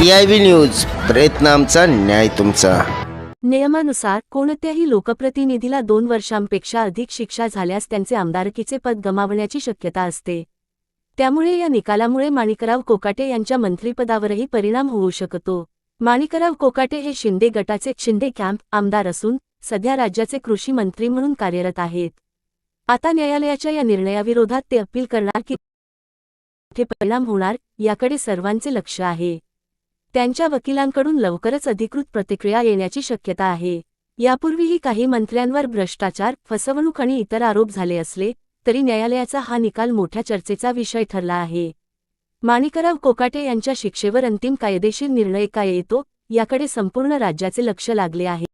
C I news प्रयत्न आमचा न्याय तुमचा. नियमानुसार कोणत्याही लोकप्रतिनिधीला दोन वर्षांपेक्षा अधिक शिक्षा झाल्यास त्यांचे आमदारकीचे पद गमावण्याची शक्यता असते. त्यामुळे या निकालामुळे माणिकराव कोकाटे यांच्या मंत्रिपदावरही परिणाम होऊ शकतो. माणिकराव कोकाटे हे शिंदे गटाचे शिंदे कॅम्प आमदार असून सध्या राज्याचे कृषी मंत्री म्हणून कार्यरत आहेत. आता न्यायालयाच्या या निर्णयाविरोधात ते अपील करणार की परिणाम होणार याकडे सर्वांचे लक्ष आहे. त्यांच्या वकिलांकडून लवकरच अधिकृत प्रतिक्रिया येण्याची शक्यता आहे. यापूर्वीही काही मंत्र्यांवर भ्रष्टाचार फसवणूक आणि इतर आरोप झाले असले तरी न्यायालयाचा हा निकाल मोठ्या चर्चेचा विषय ठरला आहे. माणिकराव कोकाटे यांच्या शिक्षेवर अंतिम कायदेशीर निर्णय काय येतो याकडे संपूर्ण राज्याचे लक्ष लागले आहे.